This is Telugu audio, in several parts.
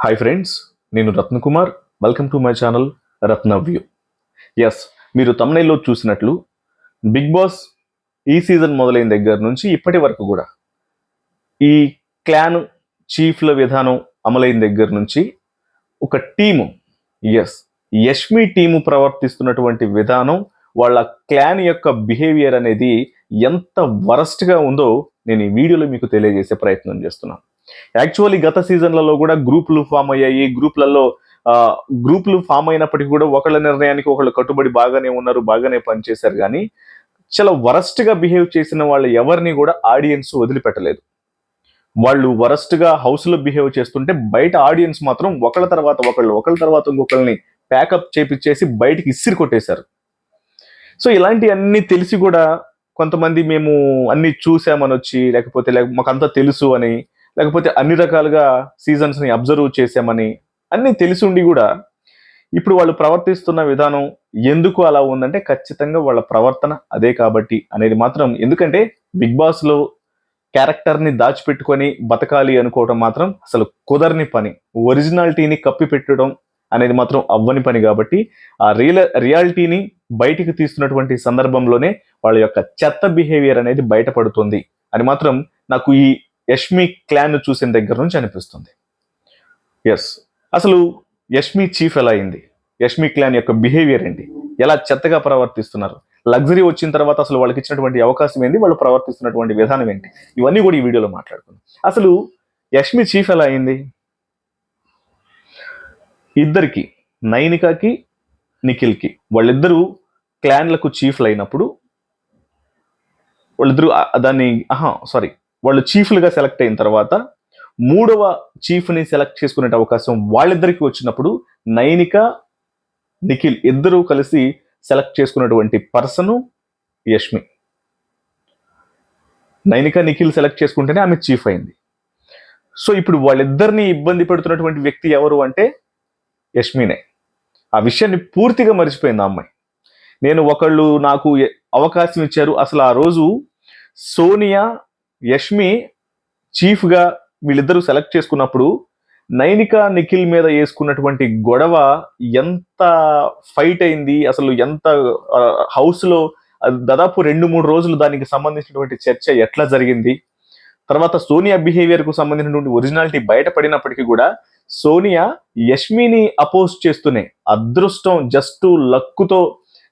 హాయ్ ఫ్రెండ్స్ నేను Ratnakumar. Welcome to my channel Ratna views మీరు తమ్నైల్లో చూసినట్లు బిగ్ బాస్ ఈ సీజన్ మొదలైన దగ్గర నుంచి ఇప్పటి వరకు కూడా ఈ క్లాన్ చీఫ్ల విధానం అమలైన దగ్గర నుంచి ఒక టీము ఎస్ యష్మి టీము ప్రవర్తిస్తున్నటువంటి విధానం వాళ్ళ క్లాన్ యొక్క బిహేవియర్ అనేది ఎంత వరస్ట్గా ఉందో నేను ఈ వీడియోలో మీకు తెలియజేసే ప్రయత్నం చేస్తున్నాను. యాక్చువల్లీ గత సీజన్లలో కూడా గ్రూపులు ఫామ్ అయ్యాయి. గ్రూప్లలో గ్రూపులు ఫామ్ అయినప్పటికీ కూడా ఒకళ్ళ నిర్ణయానికి ఒకళ్ళు కట్టుబడి బాగానే ఉన్నారు బాగానే పనిచేశారు. కానీ చాలా వరస్ట్గా బిహేవ్ చేసిన వాళ్ళు ఎవరిని కూడా ఆడియన్స్ వదిలిపెట్టలేదు. వాళ్ళు వరస్ట్గా హౌస్లో బిహేవ్ చేస్తుంటే బయట ఆడియన్స్ మాత్రం ఒకళ్ళ తర్వాత ఒకళ్ళు ఒకళ్ళ తర్వాత ఇంకొకళ్ళని ప్యాకప్ చేపించేసి బయటికి ఇసిరి కొట్టేశారు. సో ఇలాంటివన్నీ తెలిసి కూడా కొంతమంది మేము అన్ని చూసామని వచ్చి లేకపోతే లేక మాకంతా తెలుసు అని లేకపోతే అన్ని రకాలుగా సీజన్స్ని అబ్జర్వ్ చేసామని అన్ని తెలిసి ఉండి కూడా ఇప్పుడు వాళ్ళు ప్రవర్తిస్తున్న విధానం ఎందుకు అలా ఉందంటే ఖచ్చితంగా వాళ్ళ ప్రవర్తన అదే కాబట్టి అనేది మాత్రం ఎందుకంటే బిగ్ బాస్లో క్యారెక్టర్ని దాచిపెట్టుకొని బతకాలి అనుకోవటం మాత్రం అసలు కుదరని పని. ఒరిజినాలిటీని కప్పి పెట్టడం అనేది మాత్రం అవ్వని పని కాబట్టి ఆ రియల్ రియాలిటీని బయటికి తీస్తున్నటువంటి సందర్భంలోనే వాళ్ళ యొక్క చెత్త బిహేవియర్ అనేది బయటపడుతుంది అని మాత్రం నాకు ఈ యష్మి క్లాన్ చూసిన దగ్గర నుంచి అనిపిస్తుంది. ఎస్ అసలు యష్మి చీఫ్ ఎలా అయింది? యష్మి క్లాన్ యొక్క బిహేవియర్ ఏంటి? ఎలా చెత్తగా ప్రవర్తిస్తున్నారు? లగ్జరీ వచ్చిన తర్వాత అసలు వాళ్ళకి ఇచ్చినటువంటి అవకాశం ఏంటి? వాళ్ళు ప్రవర్తిస్తున్నటువంటి విధానం ఏంటి? ఇవన్నీ కూడా ఈ వీడియోలో మాట్లాడుకుందాం. అసలు యష్మి చీఫ్ ఎలా అయింది? ఇద్దరికి నైనికాకి నిఖిల్కి వాళ్ళిద్దరూ క్లాన్లకు చీఫ్లు అయినప్పుడు వాళ్ళిద్దరూ దాన్ని ఆహా సారీ వాళ్ళు చీఫ్లుగా సెలెక్ట్ అయిన తర్వాత మూడవ చీఫ్ని సెలెక్ట్ చేసుకునే అవకాశం వాళ్ళిద్దరికి వచ్చినప్పుడు నైనిక నిఖిల్ ఇద్దరూ కలిసి సెలెక్ట్ చేసుకున్నటువంటి పర్సను యష్మి. నైనిక నిఖిల్ సెలెక్ట్ చేసుకుంటేనే ఆమె చీఫ్ అయింది. సో ఇప్పుడు వాళ్ళిద్దరిని ఇబ్బంది పెడుతున్నటువంటి వ్యక్తి ఎవరు అంటే యష్మినే. ఆ విషయాన్ని పూర్తిగా మర్చిపోయింది ఆ అమ్మాయి. నేను ఒకళ్ళు నాకు అవకాశం ఇచ్చారు. అసలు ఆ రోజు సోనియా యష్మి చీఫ్గా వీళ్ళిద్దరూ సెలెక్ట్ చేసుకున్నప్పుడు నైనిక నిఖిల్ మీద వేసుకున్నటువంటి గొడవ ఎంత ఫైట్ అయింది? అసలు ఎంత హౌస్లో దాదాపు రెండు మూడు రోజులు దానికి సంబంధించినటువంటి చర్చ ఎట్లా జరిగింది? తర్వాత సోనియా బిహేవియర్కు సంబంధించినటువంటి ఒరిజినాలిటీ బయటపడినప్పటికీ కూడా సోనియా యష్మిని అపోజ్ చేస్తూనే అదృష్టం జస్ట్ లక్కుతో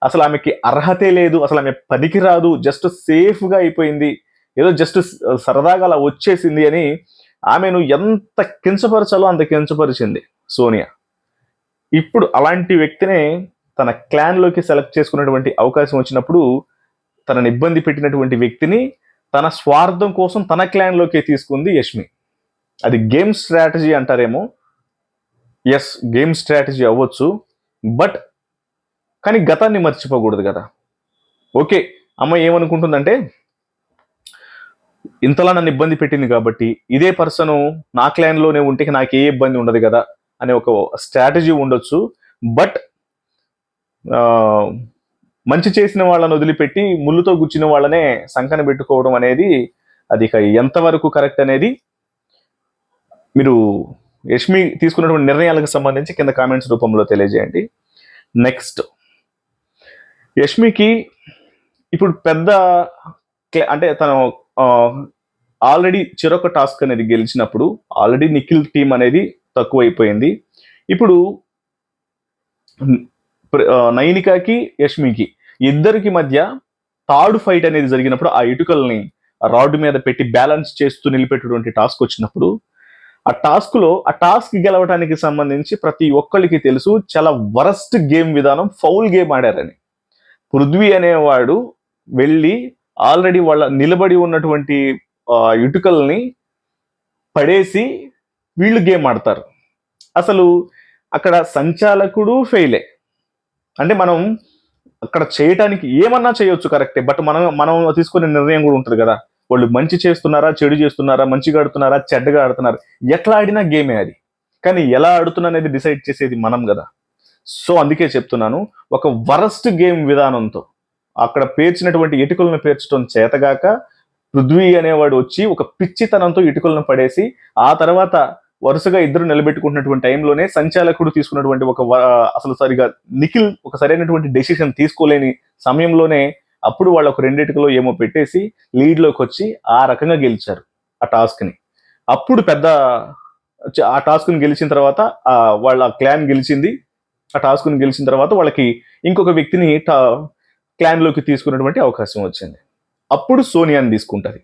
అసలు ఆమెకి అర్హతే లేదు అసలు ఆమె పనికి రాదు జస్ట్ సేఫ్గా అయిపోయింది. ఏదో జస్ట్ సరదాగా అలా వచ్చేసింది అని ఆమెను ఎంత కించపరచాలో అంత కించపరిచింది సోనియా. ఇప్పుడు అలాంటి వ్యక్తినే తన క్లాన్లోకి సెలెక్ట్ చేసుకున్నటువంటి అవకాశం వచ్చినప్పుడు తనని ఇబ్బంది పెట్టినటువంటి వ్యక్తిని తన స్వార్థం కోసం తన క్లాన్లోకి తీసుకుంది యష్మి. అది గేమ్ స్ట్రాటజీ అంటారేమో. ఎస్ గేమ్ స్ట్రాటజీ అవ్వచ్చు. బట్ కానీ గతాన్ని మర్చిపోకూడదు కదా. ఓకే అమ్మ ఏమనుకుంటుందంటే ఇంతలా నన్ను ఇబ్బంది పెట్టింది కాబట్టి ఇదే పర్సన్ నా క్లైన్లోనే ఉంటే నాకు ఏ ఇబ్బంది ఉండదు కదా అనే ఒక స్ట్రాటజీ ఉండొచ్చు. బట్ మంచి చేసిన వాళ్ళని వదిలిపెట్టి ముళ్ళుతో గుచ్చిన వాళ్ళనే సంకన పెట్టుకోవడం అనేది అది ఇక ఎంతవరకు కరెక్ట్ అనేది మీరు యష్మి తీసుకున్నటువంటి నిర్ణయాలకు సంబంధించి కింద కామెంట్స్ రూపంలో తెలియజేయండి. నెక్స్ట్ యష్మికి ఇప్పుడు పెద్ద అంటే తను ఆల్రెడీ చిరొక టాస్క్ అనేది గెలిచినప్పుడు ఆల్రెడీ నిఖిల్ టీం అనేది తక్కువైపోయింది. ఇప్పుడు నైనికాకి యష్మికి ఇద్దరికి మధ్య థర్డ్ ఫైట్ అనేది జరిగినప్పుడు ఆ ఇటుకల్ని రాడ్ మీద పెట్టి బ్యాలెన్స్ చేస్తూ నిలిపెట్టేటువంటి టాస్క్ వచ్చినప్పుడు ఆ టాస్క్లో ఆ టాస్క్ గెలవడానికి సంబంధించి ప్రతి ఒక్కరికి తెలుసు చాలా వరస్ట్ గేమ్ విధానం ఫౌల్ గేమ్ ఆడారని. పృథ్వీ అనేవాడు వెళ్ళి ఆల్రెడీ వాళ్ళ నిలబడి ఉన్నటువంటి ఇటుకల్ని పడేసి వీళ్ళు గేమ్ ఆడతారు. అసలు అక్కడ సంచాలకుడు ఫెయిలే. అంటే మనం అక్కడ చేయటానికి ఏమన్నా చేయొచ్చు కరెక్టే బట్ మనం మనం తీసుకునే నిర్ణయం కూడా ఉంటుంది కదా. వాళ్ళు మంచి చేస్తున్నారా చెడు చేస్తున్నారా మంచిగా ఆడుతున్నారా చెడ్డగా ఆడుతున్నారు? ఎట్లా ఆడినా గేమే అది. కానీ ఎలా ఆడుతున్నా అనేది డిసైడ్ చేసేది మనం కదా. సో అందుకే చెప్తున్నాను ఒక వరస్ట్ గేమ్ విధానంతో అక్కడ పేర్చినటువంటి ఇటుకలను పేర్చడం చేతగాక పృథ్వీ అనేవాడు వచ్చి ఒక పిచ్చితనంతో ఇటుకలను పడేసి ఆ తర్వాత వరుసగా ఇద్దరు నిలబెట్టుకుంటున్నటువంటి టైంలోనే సంచాలకుడు తీసుకున్నటువంటి ఒక అసలు సరిగా నిఖిల్ ఒక సరైనటువంటి డెసిషన్ తీసుకోలేని సమయంలోనే అప్పుడు వాళ్ళు ఒక రెండిటికలో ఏమో పెట్టేసి లీడ్లోకి వచ్చి ఆ రకంగా గెలిచారు ఆ టాస్క్ని. అప్పుడు పెద్ద ఆ టాస్క్ని గెలిచిన తర్వాత వాళ్ళ క్లాన్ గెలిచింది. ఆ టాస్క్ని గెలిచిన తర్వాత వాళ్ళకి ఇంకొక వ్యక్తిని క్లాన్లోకి తీసుకున్నటువంటి అవకాశం వచ్చింది. అప్పుడు సోనియాని తీసుకుంటుంది.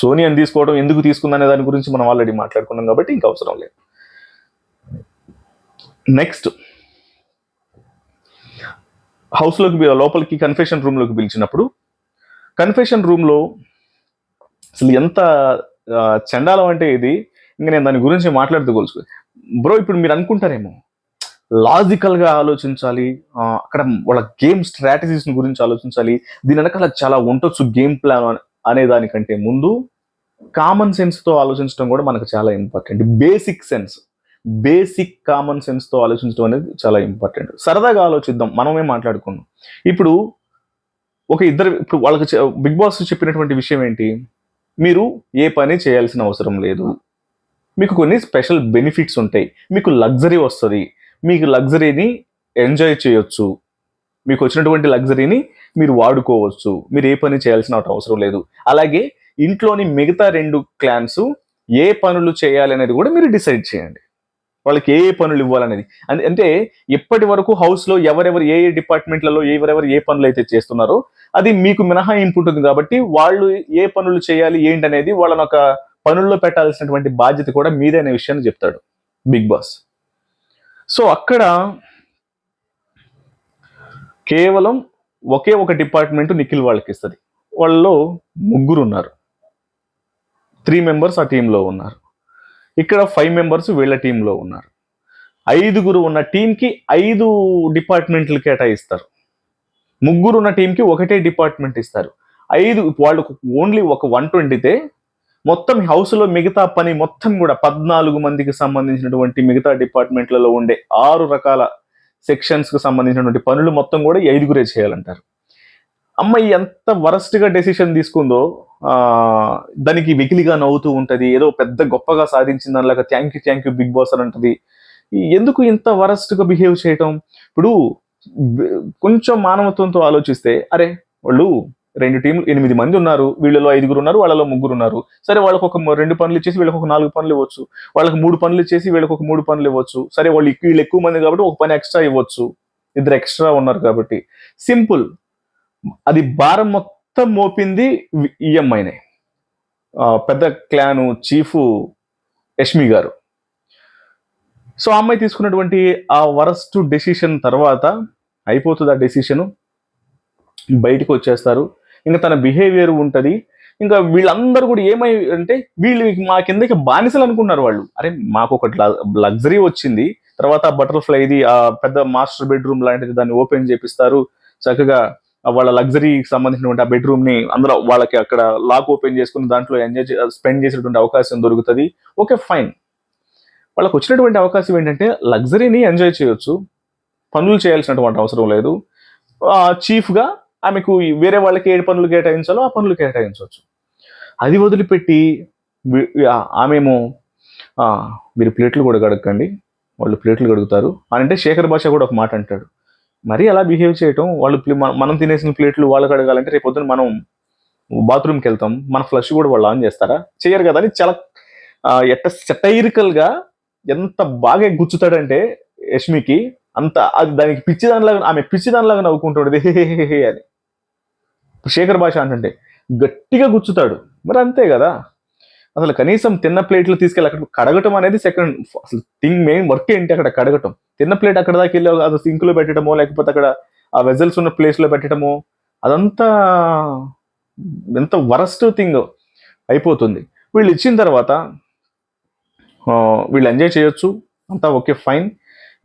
సోనియాని తీసుకోవడం ఎందుకు తీసుకుందనే దాని గురించి మనం ఆల్రెడీ మాట్లాడుకున్నాం కాబట్టి ఇంకా అవసరం లేదు. నెక్స్ట్ హౌస్లోకి లోపలికి కన్ఫెషన్ రూమ్లోకి పిలిచినప్పుడు కన్ఫెషన్ రూమ్లో అసలు ఎంత చండాలం అంటే ఇది? ఇంకా నేను దాని గురించి మాట్లాడుతూ కొలుసు బ్రో ఇప్పుడు మీరు అనుకుంటారేమో లాజికల్గా ఆలోచించాలి. అక్కడ వాళ్ళ గేమ్ స్ట్రాటజీస్ గురించి ఆలోచించాలి. దీని వెనకాల చాలా ఉండొచ్చు గేమ్ ప్లాన్ అనే దానికంటే ముందు కామన్ సెన్స్తో ఆలోచించడం కూడా మనకు చాలా important basic sense basic common సెన్స్తో ఆలోచించడం అనేది చాలా ఇంపార్టెంట్ సరదాగా ఆలోచిద్దాం. మనమే మాట్లాడుకున్నాం ఇప్పుడు ఒక ఇద్దరు ఇప్పుడు వాళ్ళకి బిగ్ బాస్ చెప్పినటువంటి విషయం ఏంటి? మీరు ఏ పని చేయాల్సిన అవసరం లేదు. మీకు కొన్ని స్పెషల్ బెనిఫిట్స్ ఉంటాయి. మీకు లగ్జరీ వస్తుంది. మీకు లగ్జరీని ఎంజాయ్ చేయొచ్చు. మీకు వచ్చినటువంటి లగ్జరీని మీరు వాడుకోవచ్చు. మీరు ఏ పని చేయాల్సిన అవసరం లేదు. అలాగే ఇంట్లోని మిగతా రెండు క్లాన్స్ ఏ పనులు చేయాలి అనేది కూడా మీరు డిసైడ్ చేయండి. వాళ్ళకి ఏ పనులు ఇవ్వాలనేది. అంటే ఇప్పటి వరకు హౌస్లో ఎవరెవరు ఏ ఏ డిపార్ట్మెంట్లలో ఎవరెవరు ఏ పనులు అయితే చేస్తున్నారో అది మీకు మినహాయింపు ఉంటుంది కాబట్టి వాళ్ళు ఏ పనులు చేయాలి ఏంటనేది వాళ్ళని ఒక పనుల్లో పెట్టాల్సినటువంటి బాధ్యత కూడా మీదే అనే విషయాన్ని చెప్తాడు బిగ్ బాస్. సో అక్కడ కేవలం ఒకే ఒక డిపార్ట్మెంట్ నిఖిల్ వాళ్ళకి ఇస్తుంది. వాళ్ళలో ముగ్గురు ఉన్నారు. త్రీ మెంబర్స్ ఆ టీంలో ఉన్నారు. ఇక్కడ ఫైవ్ మెంబర్స్ వీళ్ళ టీంలో ఉన్నారు. ఐదుగురు ఉన్న టీంకి ఐదు డిపార్ట్మెంట్లు కేటాయిస్తారు. ముగ్గురు ఉన్న టీంకి ఒకటే డిపార్ట్మెంట్ ఇస్తారు. ఐదు వాళ్ళకు ఓన్లీ ఒక వన్ ట్వంటీతే మొత్తం హౌస్లో మిగతా పని మొత్తం కూడా పద్నాలుగు మందికి సంబంధించినటువంటి మిగతా డిపార్ట్మెంట్లలో ఉండే ఆరు రకాల సెక్షన్స్కి సంబంధించినటువంటి పనులు మొత్తం కూడా ఐదుగురే చేయాలంటారు. అమ్మాయి ఎంత వరస్ట్గా డెసిషన్ తీసుకుందో దానికి వెకిలిగా నవ్వుతూ ఉంటుంది ఏదో పెద్ద గొప్పగా సాధించిన దానిలాగా thank you thank you Bigg Boss అని ఉంటుంది. ఎందుకు ఇంత వరస్ట్గా బిహేవ్ చేయటం? ఇప్పుడు కొంచెం మానవత్వంతో ఆలోచిస్తే అరే వాళ్ళు రెండు టీంలు ఎనిమిది మంది ఉన్నారు. వీళ్ళలో ఐదుగురు ఉన్నారు వాళ్ళలో ముగ్గురు ఉన్నారు. సరే వాళ్ళకి ఒక రెండు పనులు ఇచ్చేసి వీళ్ళకి ఒక నాలుగు పనులు ఇవ్వచ్చు. వాళ్ళకి మూడు పనులు ఇచ్చేసి వీళ్ళకి ఒక మూడు పనులు ఇవ్వచ్చు. సరే వాళ్ళు వీళ్ళు ఎక్కువ మంది కాబట్టి ఒక పని ఎక్స్ట్రా ఇవ్వచ్చు. ఇద్దరు ఎక్స్ట్రా ఉన్నారు కాబట్టి. సింపుల్. అది భారం మొత్తం మోపింది ఈఎంఐనే పెద్ద క్లాను చీఫ్ యష్మి గారు. సో ఆ అమ్మాయి తీసుకున్నటువంటి ఆ వరస్ట్ డెసిషన్ తర్వాత అయిపోతుంది ఆ డెసిషన్. బయటకు వచ్చేస్తారు. ఇంకా తన బిహేవియర్ ఉంటుంది. ఇంకా వీళ్ళందరూ కూడా ఏమై అంటే వీళ్ళు మా కిందకి బానిసలు అనుకున్నారు వాళ్ళు. అరే మాకు ఒక లగ్జరీ వచ్చింది. తర్వాత బటర్ఫ్లై ఇది ఆ పెద్ద మాస్టర్ బెడ్రూమ్ లాంటిది దాన్ని ఓపెన్ చేపిస్తారు. చక్కగా వాళ్ళ లగ్జరీకి సంబంధించినటువంటి ఆ బెడ్రూమ్ని అందులో వాళ్ళకి అక్కడ లాక్ ఓపెన్ చేసుకుని దాంట్లో ఎంజాయ్ స్పెండ్ చేసేటువంటి అవకాశం దొరుకుతుంది. ఓకే ఫైన్ వాళ్ళకి వచ్చినటువంటి అవకాశం ఏంటంటే లగ్జరీని ఎంజాయ్ చేయొచ్చు. పనులు చేయాల్సినటువంటి అవసరం లేదు. చీఫ్గా ఆమెకు వేరే వాళ్ళకి ఏ పనులు కేటాయించాలో ఆ పనులు కేటాయించవచ్చు. అది వదిలిపెట్టి ఆమెమో మీరు ప్లేట్లు కూడా కడగండి వాళ్ళు ప్లేట్లు కడుగుతారు. అని అంటే శేఖర్ భాష కూడా ఒక మాట అంటాడు. మరీ అలా బిహేవ్ చేయటం వాళ్ళు మనం తినేసిన ప్లేట్లు వాళ్ళు కడగాలంటే రేపు పొద్దున మనం బాత్రూమ్కి వెళ్తాం. మన ఫ్లష్ కూడా వాళ్ళు ఆన్ చేస్తారా? చేయరు కదా అని చాలా ఎట్ట సెటైరికల్గా ఎంత బాగా గుచ్చుతాడంటే యష్మికి అంత అది దానికి పిచ్చి దానిలాగా ఆమె పిచ్చి దానిలాగా నవ్వుకుంటుండేది "హే హే అని. శేఖర్ భాష అంటుంటే గట్టిగా గుచ్చుతాడు. మరి అంతే కదా. అసలు కనీసం తిన్న ప్లేట్లు తీసుకెళ్ళి అక్కడ కడగటం అనేది సెకండ్ అసలు థింగ్ మెయిన్ వర్క్ ఏంటి అక్కడ కడగటం? తిన్న ప్లేట్ అక్కడ దాకా వెళ్ళి అది సింక్లో పెట్టడమో లేకపోతే అక్కడ ఆ వెజల్స్ ఉన్న ప్లేస్లో పెట్టడమో అదంతా ఎంత వరస్ట్ థింగ్ అయిపోతుంది. వీళ్ళు ఇచ్చిన తర్వాత వీళ్ళు ఎంజాయ్ చేయొచ్చు అంతా ఓకే ఫైన్.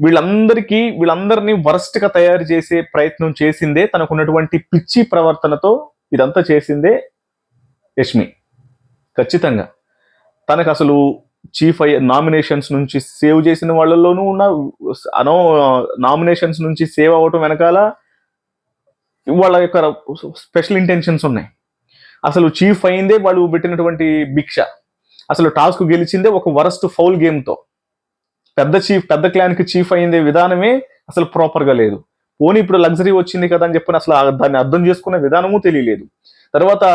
వీళ్ళందరికీ వీళ్ళందరినీ వరస్ట్గా తయారు చేసే ప్రయత్నం చేసిందే తనకున్నటువంటి పిచ్చి ప్రవర్తనతో ఇదంతా చేసిందే యష్మి. ఖచ్చితంగా. తనకు అసలు చీఫ్ అయ్యే నామినేషన్స్ నుంచి సేవ్ చేసిన వాళ్ళలోనూ ఉన్న అనో నామినేషన్స్ నుంచి సేవ్ అవ్వటం వెనకాల వాళ్ళ యొక్క స్పెషల్ ఇంటెన్షన్స్ ఉన్నాయి. అసలు చీఫ్ అయిందే వాళ్ళు పెట్టినటువంటి భిక్ష. అసలు టాస్క్ గెలిచిందే ఒక వరస్ట్ ఫౌల్ గేమ్తో. పెద్ద చీఫ్ పెద్ద క్లాన్కి చీఫ్ అయిందే విధానమే అసలు ప్రాపర్గా లేదు. పోనీ ఇప్పుడు లగ్జరీ వచ్చింది కదా అని చెప్పిన అసలు దాన్ని అర్థం చేసుకునే విధానము తెలియలేదు. తర్వాత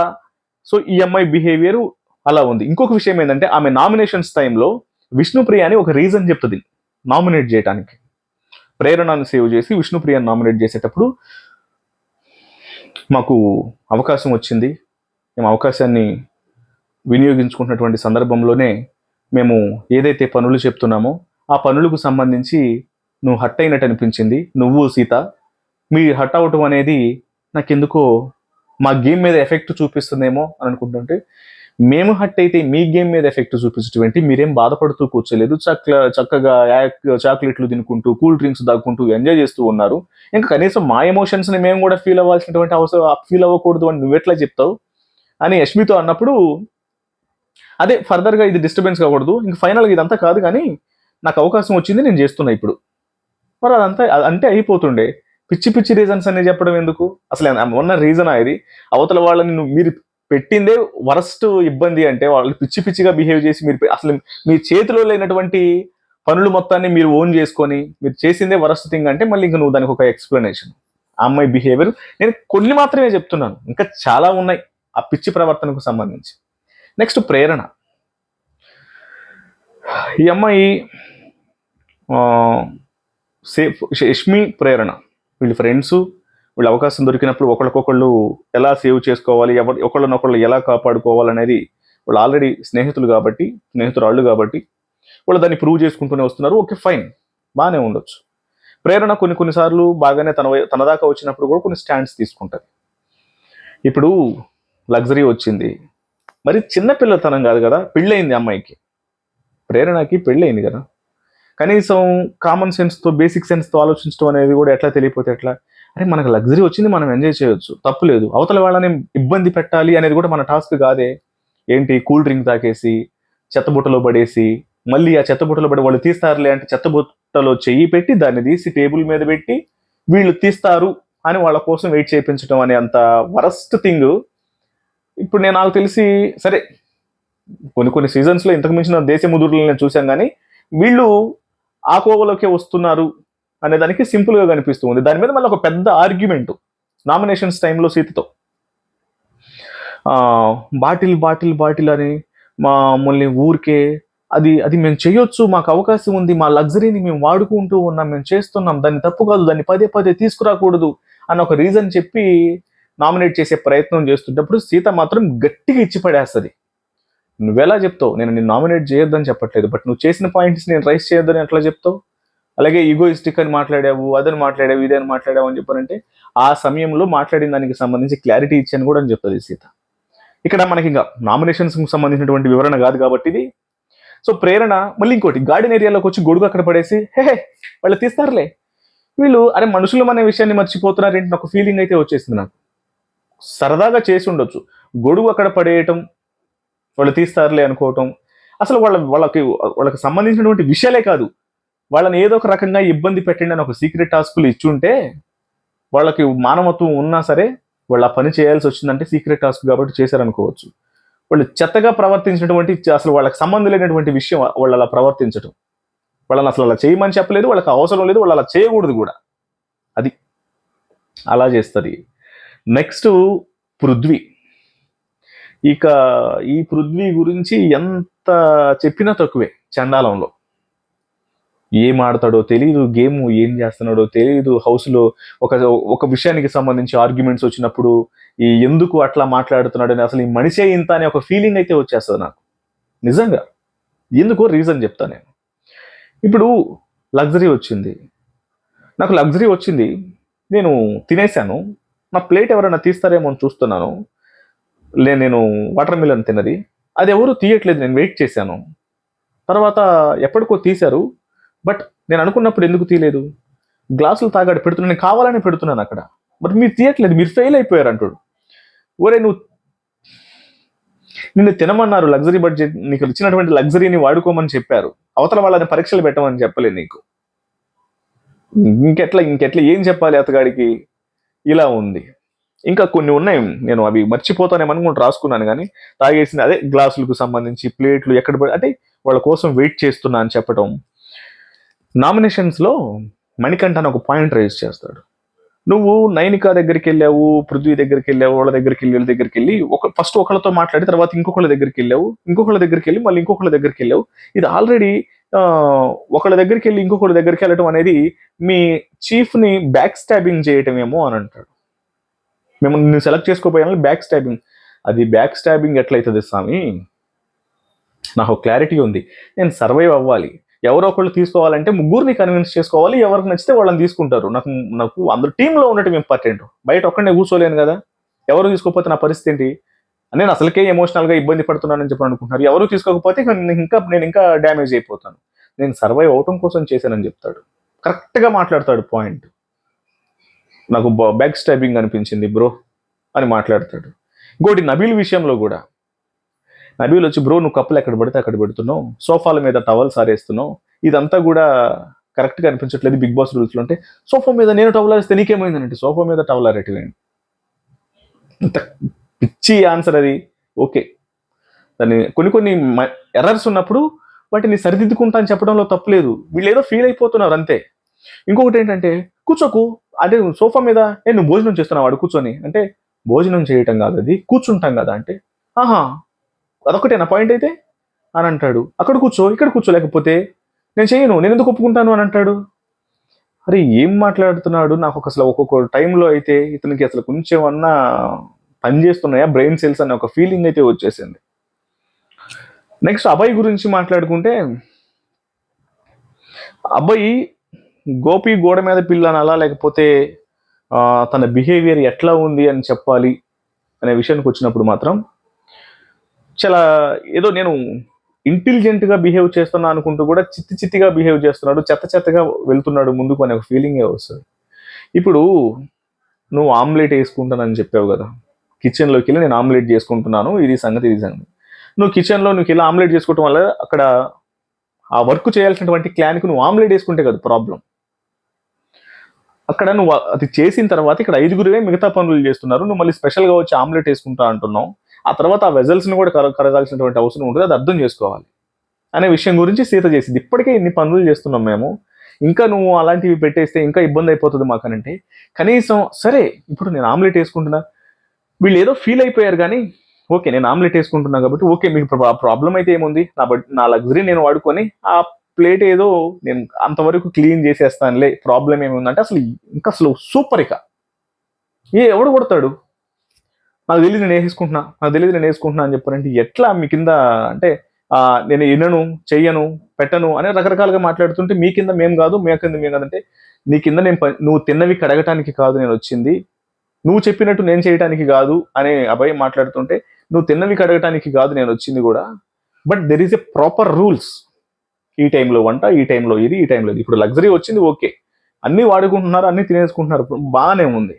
సో ఈ అమ్మాయి బిహేవియర్ అలా ఉంది. ఇంకొక విషయం ఏంటంటే ఆమె నామినేషన్స్ టైంలో విష్ణుప్రియ అని ఒక రీజన్ చెప్తుంది నామినేట్ చేయడానికి ప్రేరణను సేవ్ చేసి విష్ణుప్రియను నామినేట్ చేసేటప్పుడు మాకు అవకాశం వచ్చింది. మేము అవకాశాన్ని వినియోగించుకుంటున్నటువంటి సందర్భంలోనే మేము ఏదైతే పనులు చెప్తున్నామో ఆ పనులకు సంబంధించి నువ్వు హట్ అయినట్టు అనిపించింది. నువ్వు సీత మీ హట్ అవటం అనేది నాకెందుకో మా గేమ్ మీద ఎఫెక్ట్ చూపిస్తుందేమో అని అనుకుంటుంటే మేము హట్ అయితే మీ గేమ్ మీద ఎఫెక్ట్ చూపించేటువంటి మీరేం బాధపడుతూ కూర్చోలేదు. చక్క చక్కగా యాక్- చాక్లెట్లు తినుకుంటూ కూల్ డ్రింక్స్ దాక్కుంటూ ఎంజాయ్ చేస్తూ ఉన్నారు. ఇంకా కనీసం మా ఎమోషన్స్ని మేము కూడా ఫీల్ అవ్వాల్సినటువంటి అవసరం ఫీల్ అవ్వకూడదు అని నువ్వెట్లా చెప్తావు? అని యష్మితో అన్నప్పుడు అదే ఫర్దర్గా ఇది డిస్టర్బెన్స్ కాకూడదు. ఇంక ఫైనల్గా ఇదంతా కాదు కానీ నాకు అవకాశం వచ్చింది నేను చేస్తున్నా ఇప్పుడు. మరి అదంతా అంటే అయిపోతుండే. పిచ్చి పిచ్చి రీజన్స్ అనేది చెప్పడం ఎందుకు? అసలు ఉన్న రీజన్ ఇది? అవతల వాళ్ళని మీరు పెట్టిందే వరస్ట్ ఇబ్బంది అంటే వాళ్ళు పిచ్చి పిచ్చిగా బిహేవ్ చేసి మీరు అసలు మీ చేతిలో లేనటువంటి పనులు మొత్తాన్ని మీరు ఓన్ చేసుకొని మీరు చేసిందే వరస్ట్ థింగ్ అంటే మళ్ళీ ఇంకా నువ్వు దానికి ఒక ఎక్స్ప్లెనేషన్ ఆ అమ్మాయి బిహేవియర్ నేను కొన్ని మాత్రమే చెప్తున్నాను. ఇంకా చాలా ఉన్నాయి ఆ పిచ్చి ప్రవర్తనకు సంబంధించి. నెక్స్ట్ ప్రేరణ. ఈ అమ్మాయి సేఫ్ యష్మి ప్రేరణ. వీళ్ళ ఫ్రెండ్స్ వీళ్ళు అవకాశం దొరికినప్పుడు ఒకళ్ళకొకళ్ళు ఎలా సేవ్ చేసుకోవాలి ఎవరి ఒకళ్ళనొకళ్ళు ఎలా కాపాడుకోవాలనేది వాళ్ళు ఆల్రెడీ స్నేహితులు కాబట్టి స్నేహితురాళ్ళు కాబట్టి వాళ్ళు దాన్ని ప్రూవ్ చేసుకుంటూనే వస్తున్నారు. ఓకే ఫైన్ బాగానే ఉండొచ్చు. ప్రేరణ కొన్ని కొన్నిసార్లు బాగానే తన తన దాకా వచ్చినప్పుడు కూడా కొన్ని స్టాండ్స్ తీసుకుంటుంది. ఇప్పుడు లగ్జరీ వచ్చింది. మరి చిన్నపిల్లతనం కాదు కదా పెళ్ళయింది అమ్మాయికి. ప్రేరణకి పెళ్ళయింది కదా. కనీసం కామన్ సెన్స్తో బేసిక్ సెన్స్తో ఆలోచించడం అనేది కూడా ఎట్లా తెలియపోతే ఎట్లా? అరే మనకు లగ్జరీ వచ్చింది మనం ఎంజాయ్ చేయొచ్చు. తప్పు లేదు. అవతల వాళ్ళని ఇబ్బంది పెట్టాలి అనేది కూడా మన టాస్క్ కాదే. ఏంటి? కూల్ డ్రింక్ తాకేసి చెత్తబుట్టలో పడేసి మళ్ళీ ఆ చెత్తబుట్టలో పడి వాళ్ళు తీస్తారులే అంటే చెత్తబుట్టలో చెయ్యి పెట్టి దాన్ని తీసి టేబుల్ మీద పెట్టి వీళ్ళు తీస్తారు అని వాళ్ళ కోసం వెయిట్ చేయించడం అనే అంత వరస్ట్ థింగ్ ఇప్పుడు నేను నాకు తెలిసి సరే కొన్ని కొన్ని సీజన్స్లో ఇంతకు మించిన దేశ ముదురులు నేను చూశాను కానీ వీళ్ళు ఆ కోవలోకే వస్తున్నారు అనే దానికి సింపుల్గా కనిపిస్తుంది కనిపిస్తూ ఉంది. దాని మీద మళ్ళీ ఒక పెద్ద ఆర్గ్యుమెంట్ నామినేషన్స్ టైంలో సీతతో. బాటిల్ బాటిల్ బాటిల్ అని మమ్మల్ని ఊరికే అది అది మేము చేయొచ్చు మాకు అవకాశం ఉంది మా లగ్జరీని మేము వాడుకుంటూ ఉన్నాం మేము చేస్తున్నాం దాన్ని తప్పు కాదు దాన్ని పదే పదే తీసుకురాకూడదు అన్న ఒక రీజన్ చెప్పి నామినేట్ చేసే ప్రయత్నం చేస్తుంటప్పుడు సీత మాత్రం గట్టిగా ఇచ్చి పడేస్తుంది నువ్వెలా చెప్తావు? నేను నేను నామినేట్ చేయొద్దని చెప్పట్లేదు బట్ నువ్వు చేసిన పాయింట్స్ నేను రైస్ చేయొద్దని ఎట్లా చెప్తావు? అలాగే ఈగోయిస్టిక్ అని మాట్లాడావు అదని మాట్లాడావు ఇదని మాట్లాడావు అని చెప్పారంటే ఆ సమయంలో మాట్లాడిన దానికి సంబంధించి క్లారిటీ ఇచ్చాను కూడా అని చెప్తుంది సీత. ఇక్కడ మనకి ఇంకా నామినేషన్స్ సంబంధించినటువంటి వివరణ కాదు కాబట్టి ఇది. సో ప్రేరణ మళ్ళీ ఇంకోటి గార్డెన్ ఏరియాలోకి వచ్చి గొడుగు అక్కడ పడేసి హే హే, వాళ్ళు తీస్తారులే. వీళ్ళు అరే మనుషులు అనే విషయాన్ని మర్చిపోతున్నారు ఏంటి ఒక ఫీలింగ్ అయితే వచ్చేసింది నాకు. సరదాగా చేసి ఉండొచ్చు. గొడుగు అక్కడ పడేయటం వాళ్ళు తీస్తారులే అనుకోవటం. అసలు వాళ్ళ వాళ్ళకి వాళ్ళకి సంబంధించినటువంటి విషయాలే కాదు. వాళ్ళని ఏదో ఒక రకంగా ఇబ్బంది పెట్టండి అని ఒక సీక్రెట్ టాస్కులు ఇచ్చుంటే వాళ్ళకి మానవత్వం ఉన్నా సరే వాళ్ళు ఆ పని చేయాల్సి వచ్చిందంటే సీక్రెట్ టాస్క్ కాబట్టి చేశారనుకోవచ్చు. వాళ్ళు చెత్తగా ప్రవర్తించినటువంటి అసలు వాళ్ళకి సంబంధం లేనటువంటి విషయం వాళ్ళు అలా ప్రవర్తించడం వాళ్ళని అసలు అలా చేయమని చెప్పలేదు వాళ్ళకి అవసరం లేదు వాళ్ళు అలా చేయకూడదు కూడా. అది. అలా చేస్తుంది. నెక్స్ట్ పృథ్వీ. ఇక ఈ పృథ్వీ గురించి ఎంత చెప్పినా తక్కువే చండాలంలో. ఏం ఆడతాడో తెలియదు గేమ్ ఏం చేస్తున్నాడో తెలియదు హౌస్లో ఒక ఒక విషయానికి సంబంధించి ఆర్గ్యుమెంట్స్ వచ్చినప్పుడు ఈ ఎందుకు అట్లా మాట్లాడుతున్నాడు అని అసలు ఈ మనిషే ఇంత అనే ఒక ఫీలింగ్ అయితే వచ్చేస్తుంది నాకు. నిజంగా. ఎందుకో రీజన్ చెప్తా నేను. ఇప్పుడు లగ్జరీ వచ్చింది. నాకు లగ్జరీ వచ్చింది. నేను తినేసాను. నా ప్లేట్ ఎవరైనా తీస్తారేమో అని చూస్తున్నాను. లే నేను వాటర్ మిలన్ తిన్నది. అది ఎవరు తీయట్లేదు నేను వెయిట్ చేశాను. తర్వాత ఎప్పటికో తీశారు బట్ నేను అనుకున్నప్పుడు ఎందుకు తీయలేదు? గ్లాసులు తాగాడు పెడుతున్నాను నేను కావాలని పెడుతున్నాను అక్కడ. బట్ మీరు తీయట్లేదు మీరు ఫెయిల్ అయిపోయారు అంటాడు. ఒరే నువ్వు నిన్ను తినమన్నారు లగ్జరీ బడ్జెట్ నీకు ఇచ్చినటువంటి లగ్జరీని వాడుకోమని చెప్పారు. అవతల వాళ్ళని పరీక్షలు పెట్టమని చెప్పలేదు నీకు. ఇంకెట్లా ఇంకెట్లా ఏం చెప్పాలి అతగాడికి? ఇలా ఉంది. ఇంకా కొన్ని ఉన్నాయి. నేను అవి మర్చిపోతానేమని కూడా రాసుకున్నాను కానీ తాగేసింది అదే గ్లాసులకు సంబంధించి ప్లేట్లు ఎక్కడ అంటే వాళ్ళ కోసం వెయిట్ చేస్తున్నా అని చెప్పడం నామినేషన్స్లో మణికంఠ అని ఒక పాయింట్ రైజ్ చేస్తాడు. నువ్వు నైనిక దగ్గరికి వెళ్ళావు పృథ్వీ దగ్గరికి వెళ్ళావు వాళ్ళ దగ్గరికి వెళ్ళి వాళ్ళ దగ్గరికి వెళ్ళి ఒక ఫస్ట్ ఒకళ్ళతో మాట్లాడి తర్వాత ఇంకొకళ్ళ దగ్గరికి వెళ్ళావు ఇంకొకళ్ళ దగ్గరికి వెళ్ళి మళ్ళీ ఇంకొకళ్ళ దగ్గరికి వెళ్ళావు ఇది ఆల్రెడీ ఒకళ్ళ దగ్గరికి వెళ్ళి ఇంకొకళ్ళ దగ్గరికి వెళ్ళడం అనేది మీ చీఫ్ని బ్యాక్ స్టాబింగ్ చేయటమేమో అని అంటాడు. మేము నిన్ను సెలెక్ట్ చేసుకోపోయాను బ్యాక్ స్టాబింగ్ అది బ్యాక్ స్టాబింగ్ ఎట్లయితుంది స్వామి? నాకు క్లారిటీ ఉంది. నేను సర్వైవ్ అవ్వాలి. ఎవరో ఒకళ్ళు తీసుకోవాలంటే ముగ్గురిని కన్విన్స్ చేసుకోవాలి. ఎవరికి నచ్చితే వాళ్ళని తీసుకుంటారు. నాకు నాకు అందరు టీంలో ఉండటం ఇంపార్టెంట్ బయట ఒక్కడే కూర్చోలేను కదా? ఎవరు తీసుకోకపోతే నా పరిస్థితి ఏంటి? నేను అసలుకే ఎమోషనల్గా ఇబ్బంది పడుతున్నానని చెప్పి అనుకుంటున్నారు. ఎవరు తీసుకోకపోతే నేను ఇంకా నేను ఇంకా డ్యామేజ్ అయిపోతాను. నేను సర్వైవ్ అవటం కోసం చేశానని చెప్తాడు. కరెక్ట్గా మాట్లాడతాడు పాయింట్ నాకు బ్యాక్ స్టాబింగ్ అనిపించింది బ్రో అని మాట్లాడతాడు. ఇంకోటి నబీల్ విషయంలో కూడా. నబీల్ వచ్చి బ్రో నువ్వు కప్పులు ఎక్కడ పడితే అక్కడ పెడుతున్నావు సోఫాల మీద టవల్స్ ఆరేస్తున్నావు ఇదంతా కూడా కరెక్ట్గా అనిపించట్లేదు బిగ్ బాస్ రూల్స్లో అంటే సోఫా మీద నేను టవల్ ఆరేస్తే నీకేమైందంటే సోఫా మీద టవల్ ఆరేటివేండి ఇంత పిచ్చి ఆన్సర్ అది. ఓకే. దాన్ని కొన్ని కొన్ని ఎర్రర్స్ ఉన్నప్పుడు వాటిని సరిదిద్దుకుంటా అని చెప్పడంలో తప్పలేదు వీళ్ళు ఏదో ఫీల్ అయిపోతున్నారు అంతే. ఇంకొకటి ఏంటంటే కూర్చోకు అదే సోఫా మీద ఏ నువ్వు భోజనం చేస్తున్నావు? వాడు కూర్చొని. అంటే భోజనం చేయటం కాదు అది కూర్చుంటాం కదా అంటే ఆహా అదొకటేనా పాయింట్ అయితే? అని అంటాడు. అక్కడ కూర్చో ఇక్కడ కూర్చోలేకపోతే నేను చేయను నేను ఎందుకు ఒప్పుకుంటాను? అని అంటాడు. అరే ఏం మాట్లాడుతున్నాడు? నాకు అసలు ఒక్కొక్క టైంలో అయితే ఇతనికి అసలు కొంచెం అన్నా పనిచేస్తున్నాయా బ్రెయిన్ సెల్స్ అనే ఒక ఫీలింగ్ అయితే వచ్చేసింది. నెక్స్ట్ అబ్బాయి గురించి మాట్లాడుకుంటే అబ్బాయి గోపి గోడ మీద పిల్లనాలా లేకపోతే తన బిహేవియర్ ఎట్లా ఉంది అని చెప్పాలి అనే విషయానికి వచ్చినప్పుడు మాత్రం చాలా ఏదో నేను ఇంటెలిజెంట్గా బిహేవ్ చేస్తున్నా అనుకుంటూ కూడా చిత్తి చిత్తిగా బిహేవ్ చేస్తున్నాడు చెత్త చెత్తగా వెళ్తున్నాడు ముందుకు అనే ఒక ఫీలింగే వస్తుంది. ఇప్పుడు నువ్వు ఆమ్లెట్ వేసుకుంటానని చెప్పావు కదా కిచెన్లోకి వెళ్ళి నేను ఆమ్లెట్ చేసుకుంటున్నాను ఇది సంగతి ఇది సంగతి. నువ్వు కిచెన్లో నువ్వు ఇలా ఆమ్లెట్ చేసుకోవటం వల్ల అక్కడ ఆ వర్క్ చేయాల్సినటువంటి క్లాన్కి నువ్వు ఆమ్లెట్ వేసుకుంటే కదా ప్రాబ్లం అక్కడ నువ్వు అది చేసిన తర్వాత ఇక్కడ ఐదుగురువే మిగతా పనులు చేస్తున్నారు. నువ్వు మళ్ళీ స్పెషల్గా వచ్చి ఆమ్లెట్ వేసుకుంటా అంటున్నావు. ఆ తర్వాత ఆ వెజల్స్ని కూడా కర కరగాల్సినటువంటి అవసరం ఉంటుంది. అది అర్థం చేసుకోవాలి. అనే విషయం గురించి సీత చేసింది. ఇప్పటికే ఇన్ని పనులు చేస్తున్నాం మేము. ఇంకా నువ్వు అలాంటివి పెట్టేస్తే ఇంకా ఇబ్బంది అయిపోతుంది మాకనంటే కనీసం సరే ఇప్పుడు నేను ఆమ్లెట్ వేసుకుంటున్నా. వీళ్ళు ఏదో ఫీల్ అయిపోయారు కానీ ఓకే నేను ఆమ్లెట్ వేసుకుంటున్నా కాబట్టి ఓకే మీకు ప్రాబ్లం అయితే ఏముంది? నా బట్ నా లగ్జరీ నేను వాడుకొని ఆ ప్లేట్ ఏదో నేను అంతవరకు క్లీన్ చేసేస్తానులే ప్రాబ్లం ఏముందంటే అసలు ఇంకా అసలు సూపర్ ఇక. ఏ ఎవడు కొడతాడు? నాకు తెలియదు నేను వేసుకుంటున్నా నాకు తెలియదు నేను వేసుకుంటున్నా అని చెప్పారంటే ఎట్లా మీ కింద అంటే నేను వినను చెయ్యను పెట్టను అనే రకరకాలుగా మాట్లాడుతుంటే మీ కింద మేము కాదు మీ కింద మేము కాదంటే నీ కింద నేను నువ్వు తిన్నవి కడగటానికి కాదు నేను వచ్చింది నువ్వు చెప్పినట్టు నేను చేయటానికి కాదు అనే అబ్బాయి మాట్లాడుతుంటే నువ్వు తిన్నవి కడగటానికి కాదు నేను వచ్చింది కూడా. But there is a proper rules ఈ టైంలో వంట ఈ టైంలో ఇది ఈ టైంలో ఇది. ఇప్పుడు లగ్జరీ వచ్చింది ఓకే. అన్నీ వాడుకుంటున్నారు అన్నీ తినేసుకుంటున్నారు. బాగానే ఉంది.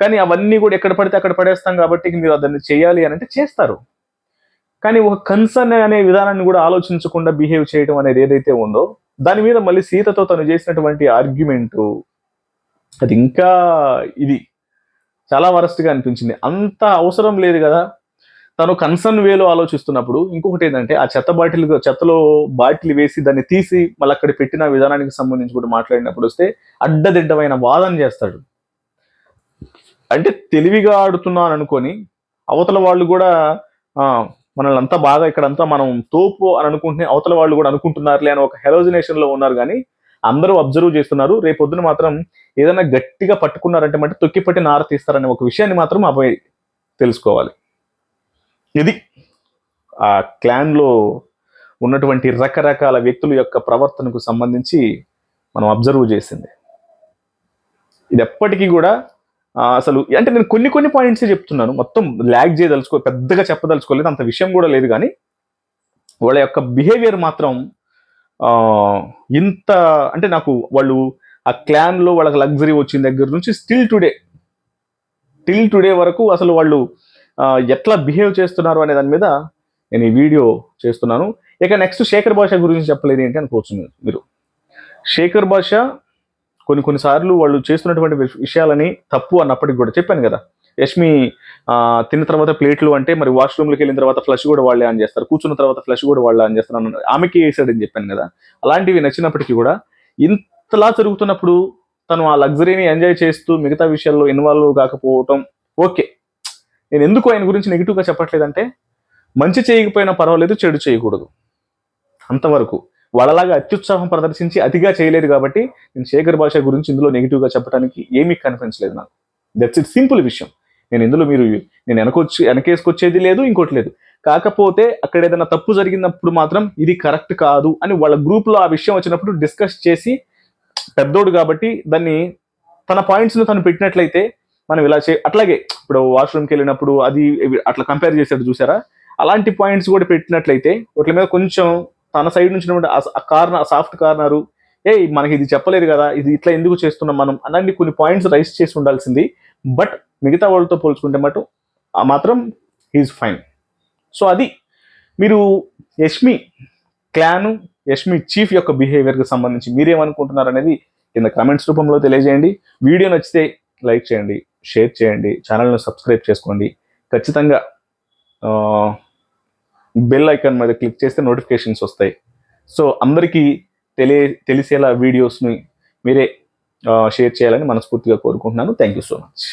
కానీ అవన్నీ కూడా ఎక్కడ పడితే అక్కడ పడేస్తాం కాబట్టి మీరు దాన్ని చేయాలి అని అంటే చేస్తారు. కానీ ఒక కన్సర్న్ అనే విధానాన్ని కూడా ఆలోచించకుండా బిహేవ్ చేయడం అనేది ఏదైతే ఉందో దాని మీద మళ్ళీ సీతతో తను చేసినటువంటి ఆర్గ్యుమెంట్ అది ఇంకా ఇది చాలా వరస్ట్గా అనిపించింది. అంత అవసరం లేదు కదా. తను కన్సర్న్ వేలో ఆలోచిస్తున్నప్పుడు ఇంకొకటి ఏంటంటే ఆ చెత్త బాటిల్ చెత్తలో బాటిల్ వేసి దాన్ని తీసి మళ్ళీ అక్కడ పెట్టిన విధానానికి సంబంధించి కూడా మాట్లాడినప్పుడు వస్తే అడ్డదిడ్డమైన వాదన చేస్తాడు. అంటే తెలివిగా ఆడుతున్నాను అనుకొని అవతల వాళ్ళు కూడా మనల్ని అంతా బాగా ఇక్కడంతా మనం తోపు అని అనుకుంటే అవతల వాళ్ళు కూడా అనుకుంటున్నారులే అని ఒక హెలోజినేషన్లో ఉన్నారు కానీ అందరూ అబ్జర్వ్ చేస్తున్నారు. రేపొద్దున మాత్రం ఏదైనా గట్టిగా పట్టుకున్నారంటే మట్టి తొక్కిపట్టి నార తీస్తారనే ఒక విషయాన్ని మాత్రం అబ్బాయి తెలుసుకోవాలి. ఇది ఆ క్లాన్లో ఉన్నటువంటి రకరకాల వ్యక్తుల యొక్క ప్రవర్తనకు సంబంధించి మనం అబ్జర్వ్ చేసింది. ఇది ఎప్పటికీ కూడా అసలు అంటే నేను కొన్ని కొన్ని పాయింట్స్ చెప్తున్నాను. మొత్తం ల్యాగ్ చేయదలుచుకో పెద్దగా చెప్పదలుచుకోలేదు అంత విషయం కూడా లేదు కానీ వాళ్ళ యొక్క బిహేవియర్ మాత్రం ఇంత అంటే నాకు వాళ్ళు ఆ క్లాన్లో వాళ్ళకి లగ్జరీ వచ్చిన దగ్గర నుంచి స్టిల్ టుడే టిల్ టుడే వరకు అసలు వాళ్ళు ఎట్లా బిహేవ్ చేస్తున్నారు అనే దాని మీద నేను ఈ వీడియో చేస్తున్నాను. ఇక నెక్స్ట్ శేఖర్ భాష గురించి చెప్పలేదు ఏంటి అనుకోవచ్చు మీరు- శేఖర్ భాష కొన్ని కొన్నిసార్లు వాళ్ళు చేస్తున్నటువంటి విషయాలని తప్పు అన్నప్పటికి కూడా చెప్పాను కదా. యష్మి తిన్న తర్వాత ప్లేట్లు అంటే మరి వాష్రూమ్కి వెళ్ళిన తర్వాత ఫ్లష్ కూడా వాళ్ళే ఆన్ చేస్తారు. కూర్చున్న తర్వాత ఫ్లష్ కూడా వాళ్ళే ఆన్ చేస్తారు ఆమెకి వేసాడని చెప్పాను కదా. అలాంటివి నచ్చినప్పటికీ కూడా ఇంతలా జరుగుతున్నప్పుడు తను ఆ లగ్జరీని ఎంజాయ్ చేస్తూ మిగతా విషయాల్లో ఇన్వాల్వ్ కాకపోవటం ఓకే. నేను ఎందుకు ఆయన గురించి నెగిటివ్గా చెప్పట్లేదంటే మంచి చేయకపోయినా పర్వాలేదు చెడు చేయకూడదు. అంతవరకు వాళ్ళలాగా అత్యుత్సాహం ప్రదర్శించి అతిగా చేయలేదు కాబట్టి నేను శేఖర్ భాష గురించి ఇందులో నెగిటివ్గా చెప్పడానికి ఏమీ కనిపించలేదు నాకు. దట్స్ ఇట్ సింపుల్ విషయం. నేను ఇందులో మీరు నేను వెనకొచ్చి వెనకేసుకొచ్చేది లేదు ఇంకోటి లేదు. కాకపోతే అక్కడ ఏదైనా తప్పు జరిగినప్పుడు మాత్రం ఇది కరెక్ట్ కాదు అని వాళ్ళ గ్రూప్లో ఆ విషయం వచ్చినప్పుడు డిస్కస్ చేసి పెద్దోడు కాబట్టి దాన్ని తన పాయింట్స్ను తను పెట్టినట్లయితే మనం ఇలా చే అట్లాగే ఇప్పుడు వాష్రూమ్కి వెళ్ళినప్పుడు అది అట్లా కంపేర్ చేసేది చూసారా? అలాంటి పాయింట్స్ కూడా పెట్టినట్లయితే వాటి మీద కొంచెం తన సైడ్ నుంచి ఆ- ఆ కార్నర్ సాఫ్ట్ కార్నరు ఏ మనకి ఇది చెప్పలేదు కదా ఇది ఇట్లా ఎందుకు చేస్తున్నాం మనం? అలాంటి కొన్ని పాయింట్స్ రైస్ చేసి ఉండాల్సింది. బట్ మిగతా వాళ్ళతో పోల్చుకుంటే మటు ఆ మాత్రం ఈజ్ ఫైన్ సో అది మీరు యష్మి క్లాను యష్మి చీఫ్ యొక్క బిహేవియర్కి సంబంధించి మీరేమనుకుంటున్నారు అనేది కింద కామెంట్స్ రూపంలో తెలియజేయండి. వీడియో నచ్చితే లైక్ చేయండి షేర్ చేయండి ఛానల్ను సబ్స్క్రైబ్ చేసుకోండి. ఖచ్చితంగా బెల్ ఐకాన్ మీద క్లిక్ చేస్తే నోటిఫికేషన్స్ వస్తాయి. సో అందరికీ తెలియ తెలిసేలా వీడియోస్ని మీరే షేర్ చేయాలని మనస్ఫూర్తిగా కోరుకుంటున్నాను. Thank you so much.